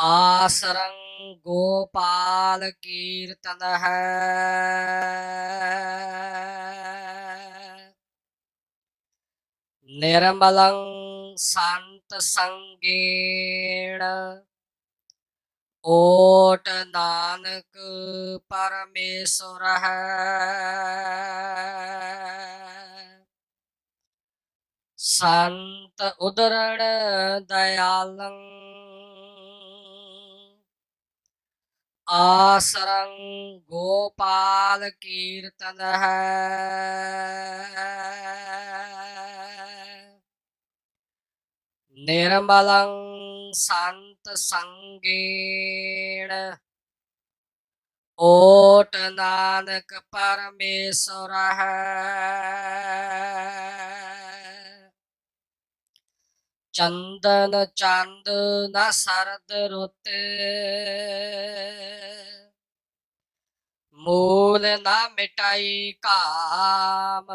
ਆਸਰੰ ਗੋਪਾਲ ਕੀਰਤਨ ਹੈ ਨਿਰਮਲੰ ਸੰਤ ਸੰਗੇਣ ਓਟ ਨਾਨਕ ਪਰਮੇਸ਼ਰ ਹੈ ਸੰਤ ਉਦਰਣ ਦਇਆਲੰ ਆਸਰੰ ਗੋਪਾਲ ਕੀਰਤਨ ਹੈ। ਨਿਰਮਲੰ ਸੰਤ ਸੰਗੇਣ ਓਟ ਨਾਨਕ ਪਰਮੇਸ਼ਰ ਹੈ। ਚੰਦਨ ਚੰਦ ਨਾ ਸਰਦ ਰੁੱਤ। ਮੂਲ ਨਾ ਮਿਟਾਈ ਕਾਮ।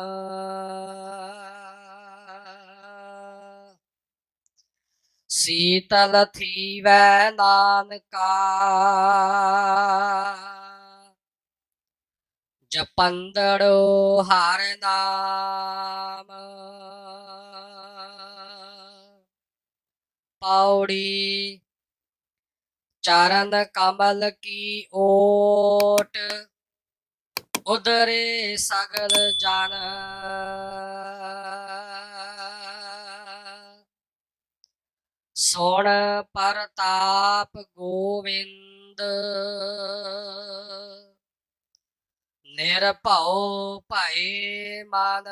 ਸੀਤਲ ਥੀਵੈ ਨਾਨਕਾ। ਜਪੰਦੜੋ ਹਰ ਨਾਮ। ਪੌੜੀ ਚਰਨ ਕਮਲ ਕੀ ਓਟ। ਉਦਰੇ ਸਗਲ ਜਨ। ਸੁਣ ਪਰਤਾਪ ਗੋਵਿੰਦ। ਨਿਰਭਉ ਭਏ ਮਨ।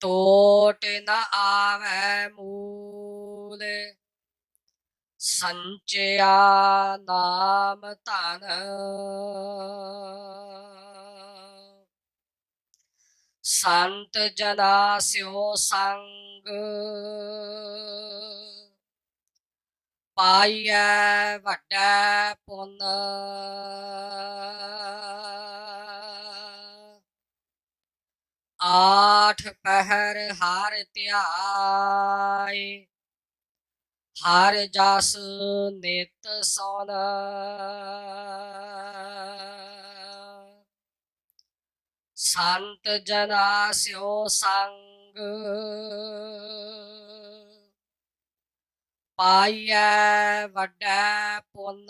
ਟੋਟ ਨਾ ਆਵੈ ਮੂਲ ਸੰਚਿਆ ਨਾਮ ਧਨ। ਸੰਤ ਜਨਾ ਸਿਓ ਸੰਗ ਪਾਈਐ ਵੱਡਾ ਪੁੰਨ। ਆਠ ਪਹਿਰ ਹਰ ਧਿਆਏ, ਹਰ ਜਸ ਨਿਤ ਸੋਨ। ਸੰਤ ਜਨਾ ਸਿਓ ਸੰਗ, ਪਾਈਐ ਵੱਡਾ ਪੁੰਨ।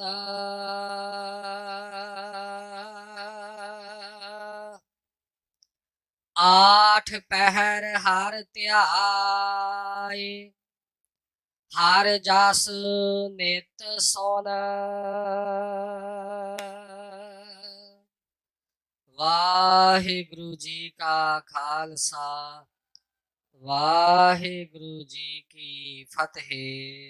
ਆਠ ਪਹਿਰ ਹਰ ਧਿਆਏ, ਹਰ ਜਸ ਨਿਤ ਸੋਨ। ਵਾਹਿਗੁਰੂ ਜੀ ਕਾ ਖਾਲਸਾ, ਵਾਹਿਗੁਰੂ ਜੀ ਕੀ ਫਤਿਹ।